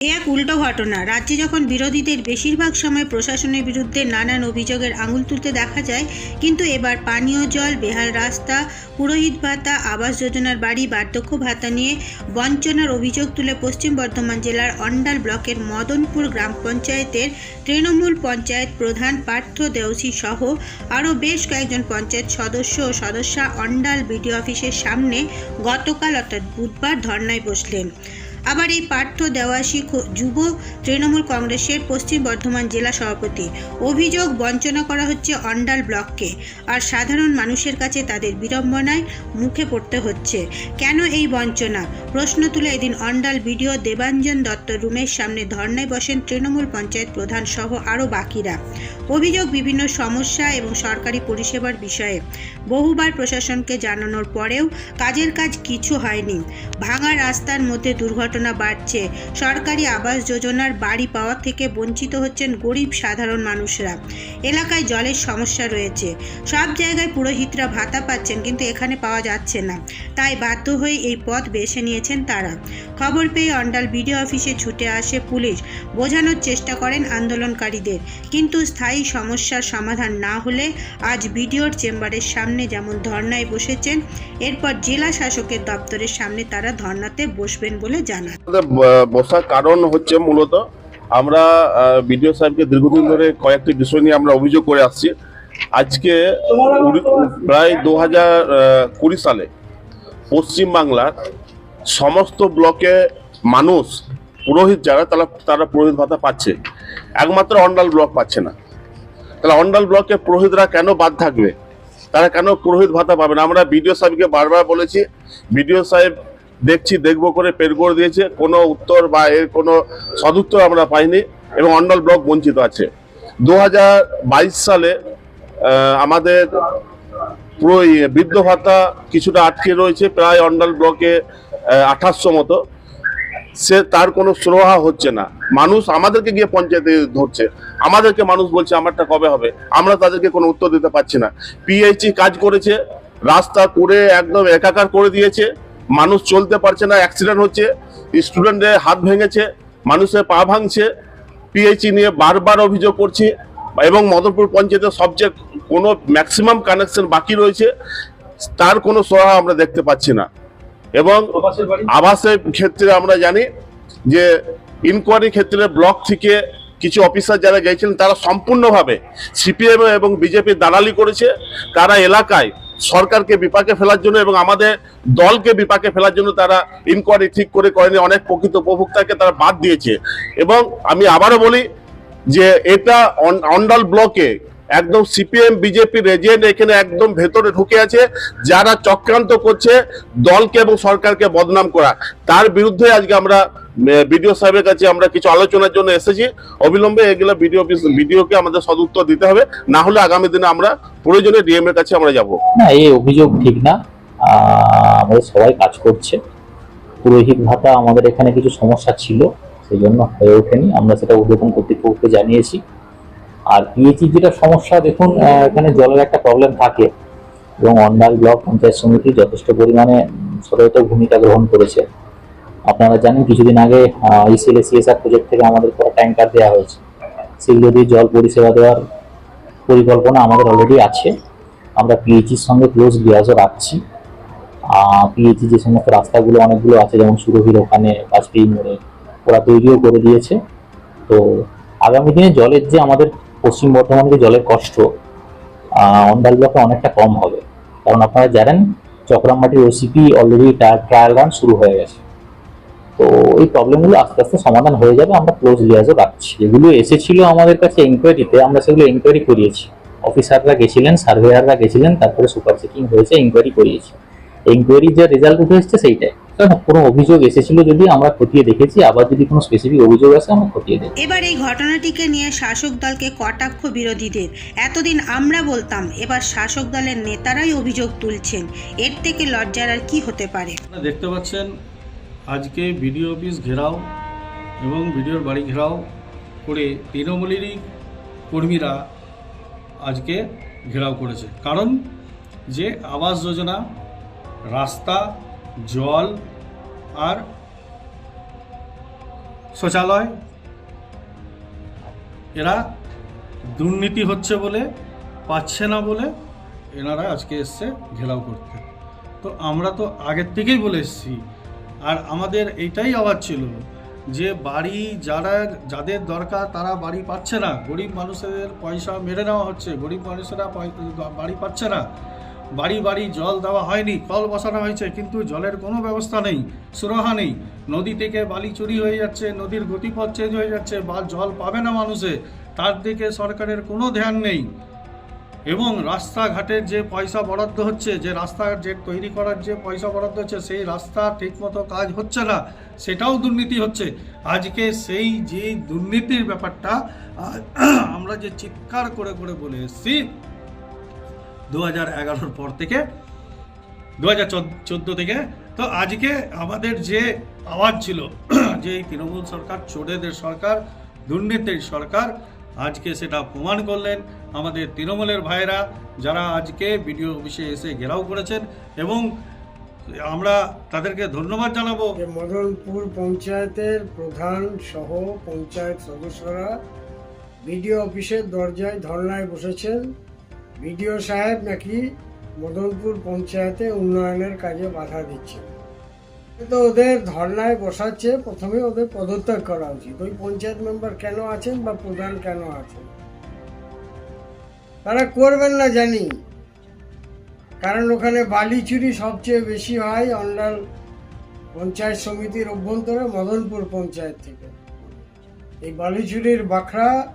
এ এক উল্টো ঘটনা। রাজ্যে যখন বিরোধীদের বেশিরভাগ সময় প্রশাসনের বিরুদ্ধে নানান অভিযোগের আঙুল তুলতে দেখা যায়, কিন্তু এবার পানীয় জল, বেহাল রাস্তা, পুরোহিত ভাতা, আবাস যোজনার বাড়ি, বার্ধক্য ভাতা নিয়ে বঞ্চনার অভিযোগ তুলে পশ্চিম বর্ধমান জেলার অন্ডাল ব্লকের মদনপুর গ্রাম পঞ্চায়েতের তৃণমূল পঞ্চায়েত প্রধান পার্থ দেওসি সহ আরও বেশ কয়েকজন পঞ্চায়েত সদস্য ও সদস্যা অন্ডাল বিডিও অফিসের সামনে গতকাল অর্থাৎ বুধবার ধর্নায় বসলেন। আবার এই পাঠ্য দেওয়াশি খো- যুব তৃণমূল কংগ্রেসের পশ্চিম বর্ধমান জেলা সভাপতি। অভিযোগ বঞ্চনা করা হচ্ছে অন্ডাল ব্লককে। আর সাধারণ মানুষের কাছে তাদের বিড়ম্বনায় মুখে পড়তে হচ্ছে। কেন এই বঞ্চনা? প্রশ্ন তুলে এদিন অন্ডাল বিডিও দেবাঞ্জন দত্ত রুমের সামনে ধর্নায় বসেন তৃণমূল পঞ্চায়েত প্রধান সহ আরও বাকিরা। অভিযোগ বিভিন্ন সমস্যা এবং সরকারি পরিষেবার বিষয়ে। বহুবার প্রশাসনকে জানানোর পরেও কাজের কাজ কিছু হয়নি। ভাঙা রাস্তার মধ্যে দুর্ঘটনা বাড়ছে। সরকারি আবাস যোজনার বাড়ি পাওয়া থেকে বঞ্চিত হচ্ছেন গরিব সাধারণ মানুষরা। এলাকায় জলের সমস্যা রয়েছে। সব জায়গায় পুরোহিতরা ভাতা পাচ্ছেন কিন্তু এখানে পাওয়া যাচ্ছে না। তাই বাধ্য হয়ে এই পথ বেছে নিয়েছেন তারা। খবর পেয়ে অন্ডাল বিডিও অফিসে ছুটে আসে পুলিশ। বোঝানোর চেষ্টা করেন আন্দোলনকারীদের। কিন্তু স্থায়ী সমস্যার সমাধান না হলে আজ বিডিওর চেম্বারের সামনে যেমন ধর্নায় বসেছেন, এরপর জেলা শাসকের দপ্তরের সামনে তারা ধর্নাতে বসবেন বলে জানান। বসার কারণ হচ্ছে মূলত আমরা বিডিও সাহেবকে দীর্ঘদিন ধরে কয়েকটি বিষয় নিয়ে আমরা অভিযোগ করে আসছি। আজকে প্রায় দু হাজার কুড়ি সালে পশ্চিমবাংলার সমস্ত ব্লকে মানুষ, পুরোহিত যারা, তারা তারা পুরোহিত ভাতা পাচ্ছে। একমাত্র অন্ডাল ব্লক পাচ্ছে না। তাহলে অন্ডাল ব্লকে পুরোহিতরা কেন বাদ থাকবে? তারা কেন পুরোহিত ভাতা পাবে না? আমরা বিডিও সাহেবকে বারবার বলেছি, বিডিও সাহেব দেখছি, দেখব করে পের করে দিয়েছে। কোনো উত্তর বা এর কোনো সদুত্তর আমরা পাইনি এবং অন্ডল ব্লক বঞ্চিত আছে। দু হাজার বাইশ সালে আমাদের পুরো বৃদ্ধ ভাতা কিছুটা আটকে রয়েছে, প্রায় অন্ডাল ব্লকে আঠাশশো মতো। সে তার কোনো সুরাহা হচ্ছে না। মানুষ আমাদেরকে গিয়ে পঞ্চায়েতে ধরছে। আমাদেরকে মানুষ বলছে, আমারটা কবে হবে? আমরা তাদেরকে কোনো উত্তর দিতে পারছি না। পিএইচই কাজ করেছে, রাস্তা করে একদম একাকার করে দিয়েছে। মানুষ চলতে পারছে না অ্যাক্সিডেন্ট হচ্ছে স্টুডেন্টের হাত ভেঙেছে মানুষের পা ভাঙছে পিএইচই নিয়ে বারবার অভিযোগ করছি এবং মদনপুর পঞ্চায়েতের সবচেয়ে কোনো ম্যাক্সিমাম কানেকশন বাকি রয়েছে তার কোনো সহায় আমরা দেখতে পাচ্ছি না। এবং আবাসের ক্ষেত্রে আমরা জানি যে ইনকোয়ারি ক্ষেত্রে ব্লক থেকে কিছু অফিসার যারা গেছিলেন তারা সম্পূর্ণভাবে সিপিএম এবং বিজেপি দালালি করেছে। তারা এলাকায় সরকারকে বিপাকে ফেলার জন্য এবং আমাদের দলকে বিপাকে ফেলার জন্য তারা ইনকোয়ারি ঠিক করে করেনি, অনেক প্রকৃত উপভোক্তাকে তারা বাদ দিয়েছে। এবং আমি আবারও বলি যে এটা অন- অন্ডাল ব্লকে একদম সিপিএম, বিজেপি এজেন্ট এখানে একদম ভেতরে ঢুকে আছে, যারা চক্রান্ত করছে দলকে এবং সরকারকে বদনাম করা। তার বিরুদ্ধে আজকে আমরা বিডিও সাহেবের কাছে আমরা কিছু আলোচনার জন্য এসেছি। অবিলম্বে এগুলো বিডিও অফিস, বিডিওকে আমাদের সদুত্তর দিতে হবে। না হলে আগামী দিনে আমরা প্রয়োজনে ডিএম এর কাছে আমরা যাব। না, এই অভিযোগ ঠিক না। আমাদের সবাই কাজ করছে। পুরোহিত ভাতা আমাদের এখানে কিছু সমস্যা ছিল সেই জন্য হয়ে ওঠেনি। আমরা সেটা উদ্বোধন কর্তৃপক্ষকে জানিয়েছি। আর পিএইচি যেটা সমস্যা, দেখুন এখানে জলের একটা প্রবলেম থাকে। এবং অন্ডাল ব্লক পঞ্চায়েত সমিতি যথেষ্ট পরিমাণে সদয়ত ভূমিকা গ্রহণ করেছে। আপনারা জানেন কিছুদিন আগে ইসিএল সিএসআর প্রজেক্ট থেকে আমাদের ট্যাঙ্কার দেওয়া হয়েছে। সেগুলো দিয়ে জল পরিষেবা দেওয়ার পরিকল্পনা আমাদের অলরেডি আছে। আমরা পিএইচির সঙ্গে ক্লোজ লিয়াজও রাখছি। পিএইচি যে সমস্ত রাস্তাগুলো, অনেকগুলো আছে, যেমন সুরভির ওখানে বাজপেয়ী মোড়ে, ওরা তৈরিও করে দিয়েছে। তো আগামী দিনে জলের যে আমাদের পশ্চিম বর্ধমানে যে জলের কষ্ট অন্ডাল ব্লকে অনেকটা কম হবে। কারণ আপনারা জানেন চক্রামবাটির ওসিপি অলরেডি ট্রায়াল রান শুরু হয়ে গেছে। তো এই প্রবলেমগুলো আস্তে আস্তে সমাধান হয়ে যাবে আমরা ক্লোজ লিয়াজও রাখছি। যেগুলো এসেছিল আমাদের কাছে এনকোয়ারিতে আমরা সেগুলো এনকোয়ারি করিয়েছি। অফিসাররা গেছিলেন সার্ভেয়াররা গেছিলেন তারপরে সুপার চেকিং হয়েছে এনকোয়ারি করিয়েছি। এনকোয়ারি যে রেজাল্ট উঠে এসছে সেইটাই। কারণ কোনো অভিযোগ এসেছিল যদি আমরা খতিয়ে দেখেছি আবার যদি কোনো স্পেসিফিক অভিযোগ আসে আমরা খতিয়ে দেখি এবার এই ঘটনাটিকে নিয়ে শাসক দলকে কটাক্ষ বিরোধীদের। এতদিন আমরা বলতাম এবার শাসক দলের নেতারাই অভিযোগ তুলছেন। এর থেকে লজ্জার আর কি হতে পারে? দেখতে পাচ্ছেন আজকে বিডিও অফিস ঘেরাও এবং বিডিওর বাড়ি ঘেরাও করে তৃণমূলেরই কর্মীরা আজকে ঘেরাও করেছে। কারণ যে আবাস যোজনা, রাস্তা, জল আর শৌচালয়, এরা দুর্নীতি হচ্ছে বলে, পাচ্ছে না বলে এনারা আজকে এসছে ঘেরাও করতে। তো আমরা তো আগের থেকেই বলে এসেছি আর আমাদের এইটাই আওয়াজ ছিল যে বাড়ি যারা, যাদের দরকার তারা বাড়ি পাচ্ছে না। গরিব মানুষের পয়সা মেরে নেওয়া হচ্ছে। গরিব মানুষেরা বাড়ি পাচ্ছে না। বাড়ি বাড়ি জল দেওয়া হয়নি, কল বসানো হয়েছে, কিন্তু জলের কোনো ব্যবস্থা নেই, সুরাহা নেই। নদী থেকে বালি চুরি হয়ে যাচ্ছে, নদীর গতিপথ চেঞ্জ হয়ে যাচ্ছে, বা জল পাবে না মানুষে, তার দিকে সরকারের কোনো ধ্যান নেই। এবং রাস্তাঘাটের যে পয়সা বরাদ্দ হচ্ছে, যে রাস্তা যে তৈরি করার যে পয়সা বরাদ্দ হচ্ছে, সেই রাস্তা ঠিকমতো কাজ হচ্ছে না, সেটাও দুর্নীতি হচ্ছে। আজকে সেই যে দুর্নীতির ব্যাপারটা আমরা যে চিৎকার করে করে বলে এসেছি দু হাজার এগারোর পর থেকে দু হাজার চোদ্দ থেকে, তো আজকে আমাদের যে আওয়াজ ছিল, যে এই তৃণমূল সরকার, চোরেদের সরকার, দুর্নীতির সরকার, আজকে সেটা প্রমাণ করলেন। আমাদের তৃণমূলের ভাইয়েরা যারা আজকে বিডিও অফিসে এসে ঘেরাও করেছেন এবং আমরা তাদেরকে ধন্যবাদ জানাব। মদনপুর পঞ্চায়েতের প্রধান সহ পঞ্চায়েত সদস্যরা বিডিও অফিসের দরজায় ধর্নায় বসেছেন। বিডিও সাহেব নাকি মদনপুর পঞ্চায়েতে উন্নয়নের কাজে বাধা দিচ্ছেন। তো ওদের ধর্নায় বসাচ্ছে, প্রথমে ওদের পদত্যাগ করা উচিত। ওই পঞ্চায়েত মেম্বার কেন আছেন বা প্রধান কেন আছেন? তারা করবেন না জানি। কারণ ওখানে বালি চুরি সবচেয়ে বেশি হয় অন্ডাল পঞ্চায়েত সমিতির অভ্যন্তরে, মদনপুর পঞ্চায়েত থেকে। এই বালিচুরির বাখরা